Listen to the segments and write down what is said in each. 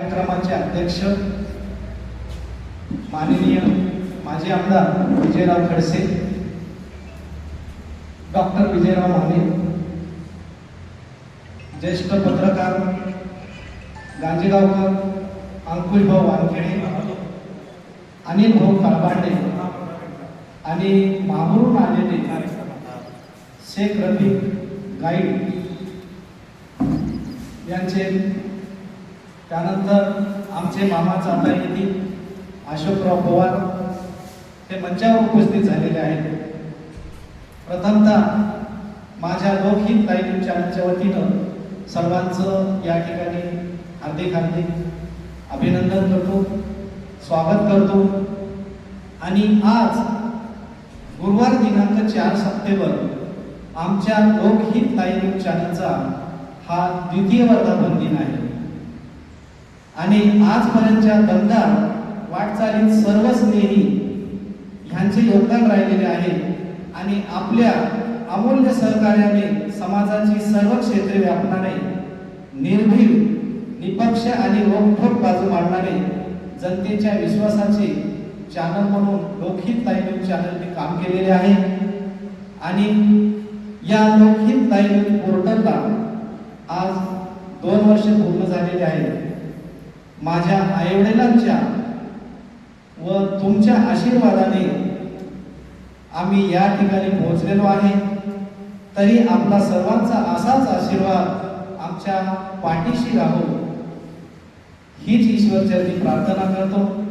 कार्यक्रमाचे अध्यक्ष माननीय माजी आमदार विजयराव खडसे डॉक्टर विजयराव माने ज्येष्ठ पत्रकार गांजेगावकर अंकुश भाऊ वानखेडे अनिल भाऊ काळबांडे आणि माहूरून आलेले शेख रफी गाईड यांचे त्यानंतर आमचे मामा चांदा येथील अशोकराव पवार हे मंचावर उपस्थित झालेले आहेत. प्रथमतः माझ्या लोकहित लाईव्ह चॅनलच्या वतीनं सर्वांचं या ठिकाणी हार्दिक हार्दिक अभिनंदन करतो स्वागत करतो. आणि आज गुरुवार दिनांक चार सप्टेंबर आमच्या लोकहित लाईव्ह चॅनलचा हा द्वितीय वर्धापन दिन आहे. आणि आजपर्यंतच्या दमदार वाटचालीत सर्व स्नेही ह्यांचे योगदान राहिलेले आहे. आणि आपल्या अमूल्य सहकार्याने समाजाची सर्व क्षेत्रे व्यापणारे निर्भीड निपक्ष आणि रोखोक बाजू मांडणारे जनतेच्या विश्वासाचे चॅनल म्हणून लोकहित लाईव्ह चॅनलने काम केलेले आहे. आणि या लोकहित लाईव्ह पोर्टलला आज दोन वर्ष पूर्ण झालेले आहेत. माझ्या आईवडिलांच्या व तुमच्या आशीर्वादाने आम्ही या ठिकाणी पोहोचलेलो आहे. तरी आपला सर्वांचा असाच आशीर्वाद आमच्या पाठीशी राहो. हीच ईश्वरचरणी प्रार्थना करतो.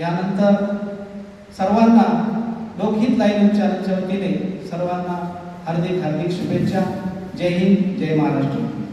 यानंतर सर्वांना लोकहित लाईव्ह चॅनलच्या वतीने सर्वांना हार्दिक हार्दिक शुभेच्छा. जय हिंद जय महाराष्ट्र.